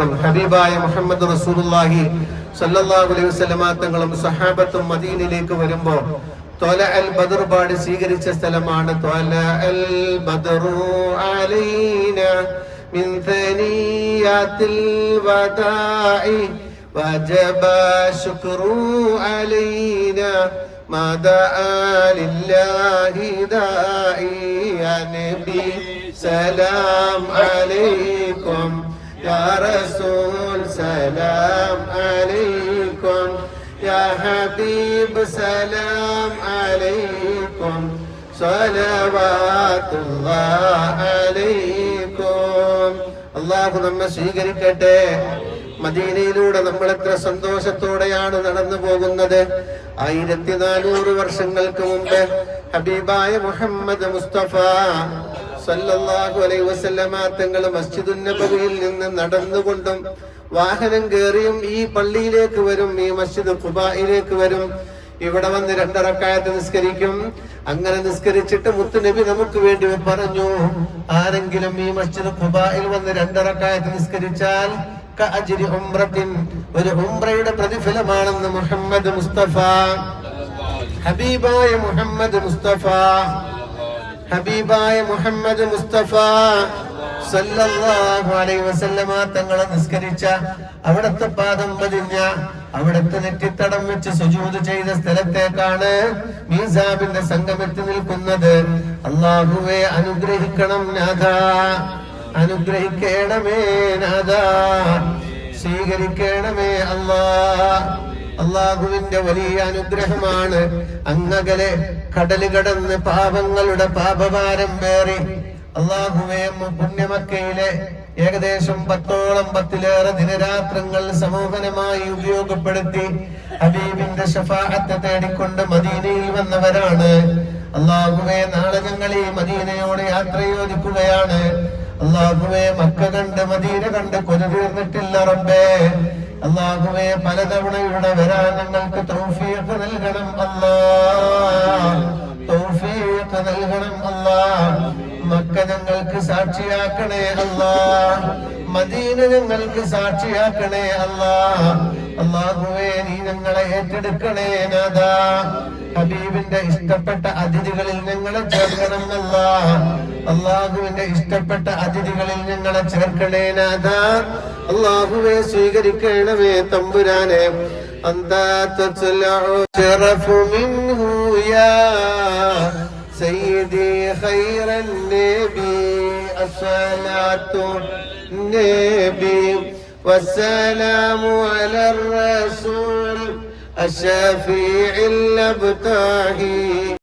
മാത്രം ഹബീബായ മുഹമ്മദ് റസൂലുള്ളാഹി സല്ലല്ലാഹു അലൈഹി വസല്ലമ തങ്ങളും സഹാബത്തും മദീനയിലേക്ക് വരുമ്പോ ത്വല അൽ ബദർ പാടി സ്വീകരിച്ച സ്ഥലമാണ് ത്വല അൽ ബദറു അലൈന മിൻ ഥനിയാത്തിൽ വദാഇ وجب شكر علينا ما دعا لله داعي يا نبي سلام عليكم يا رسول سلام عليكم يا حبيب سلام عليكم صلوات الله عليكم അള്ളാഹു നമ്മെ സ്വീകരിക്കട്ടെ മദീനയിലൂടെ നമ്മൾ എത്ര സന്തോഷത്തോടെയാണ് നടന്നു പോകുന്നത് ആയിരത്തി നാനൂറ് വർഷങ്ങൾക്ക് മുമ്പ് ഹബീബായ മുഹമ്മദ് മുസ്തഫ സല്ലല്ലാഹു അലൈഹി വസല്ലമ തങ്ങൾ മസ്ജിദുൻ നബവിയിൽ നിന്ന് നടന്നുകൊണ്ടും വാഹനം കയറിയും ഈ പള്ളിയിലേക്ക് വരും ഈ മസ്ജിദ് ഖുബായിലേക്ക് വരും. ഇവിടെ വന്ന് രണ്ടറക്കായത്ത് നിസ്കരിക്കും. അങ്ങനെ നിസ്കരിച്ചിട്ട് മുത്തുനബി നമുക്ക് വേണ്ടി പറഞ്ഞു ആരെങ്കിലും ഈ മസ്ജിദ് ഖുബായിൽ വന്ന് രണ്ടറക്കായത്ത് നിസ്കരിച്ചാൽ ഒരു ഉംറയുടെ പ്രതിഫലമാണെന്ന് മുഹമ്മദ് മുസ്തഫ. ഹബീബായ മുഹമ്മദ് മുസ്തഫ. ഹബീബായ മുഹമ്മദ് മുസ്തഫ സല്ലല്ലാഹു അലൈഹി വസല്ലമ തങ്ങളെ നിസ്കരിച്ച അവിടത്തെ പാദം പതിഞ്ഞ അവിടത്തെ നെറ്റിത്തടം വെച്ച് സുജൂത് ചെയ്ത സ്ഥലത്തേക്കാണ് മീസാബിന്റെ സംഗമത്തിൽ നിൽക്കുന്നത്. അള്ളാഹുവെ അനുഗ്രഹിക്കണം നാഥ. അനുഗ്രഹിക്കണമേ നാഥ. സ്വീകരിക്കണമേ അല്ലാ അള്ളാഹുവിന്റെ വലിയ അനുഗ്രഹമാണ്. അങ്ങകലെ കടൽ കടന്ന് പാപങ്ങളുടെ പാപഭാരം വേറി അള്ളാഹുവേ പുണ്യമക്കയിലെ ഏകദേശം പത്തോളം പത്തിലേറെ ദിനരാത്രങ്ങൾ സമൂഹനമായി ഉപയോഗപ്പെടുത്തി ഹബീബിന്റെ ഷഫാഹത്തെ തേടിക്കൊണ്ട് മദീനയിൽ വന്നവരാണ്. അള്ളാഹുവെ നാളെ മദീനയോടെ യാത്ര യോജിക്കുകയാണ് അള്ളാഹുവെ മക്ക കണ്ട് മദീന കണ്ട് കൊലതീർന്നിട്ടില്ല റബ്ബേ. അള്ളാഹുവെ പലതവണ ഇവിടെ വരാൻ ഞങ്ങൾക്ക് തൗഫീഖ് നൽകണം അല്ലാ. തൗഫീഖ് നൽകണം അല്ലാ. മക്ക ഞങ്ങൾക്ക് സാക്ഷിയാക്കണേ അല്ലാ. മദീന ഞങ്ങൾക്ക് സാക്ഷിയാക്കണേ അല്ലാ. അള്ളാഹുവേ നീ ഞങ്ങളെ ഏറ്റെടുക്കണേ നാദാ ഹബീബിന്റെ ഇഷ്ടപ്പെട്ട അതിഥികളിൽ ഞങ്ങളെ ചേർക്കണം അല്ലാ അള്ളാഹുവിന്റെ ഇഷ്ടപ്പെട്ട അതിഥികളിൽ ഞങ്ങളെ ചേർക്കണേ നാദാ അള്ളാഹുവെ സ്വീകരിക്കണമേ തമ്പുരാനെ അന്താ തത്ലഉ ശറഫു മിൻഹു യാ سيدي خير النبي الصلاة النبي والسلام على الرسول الشافيع اللبتاهي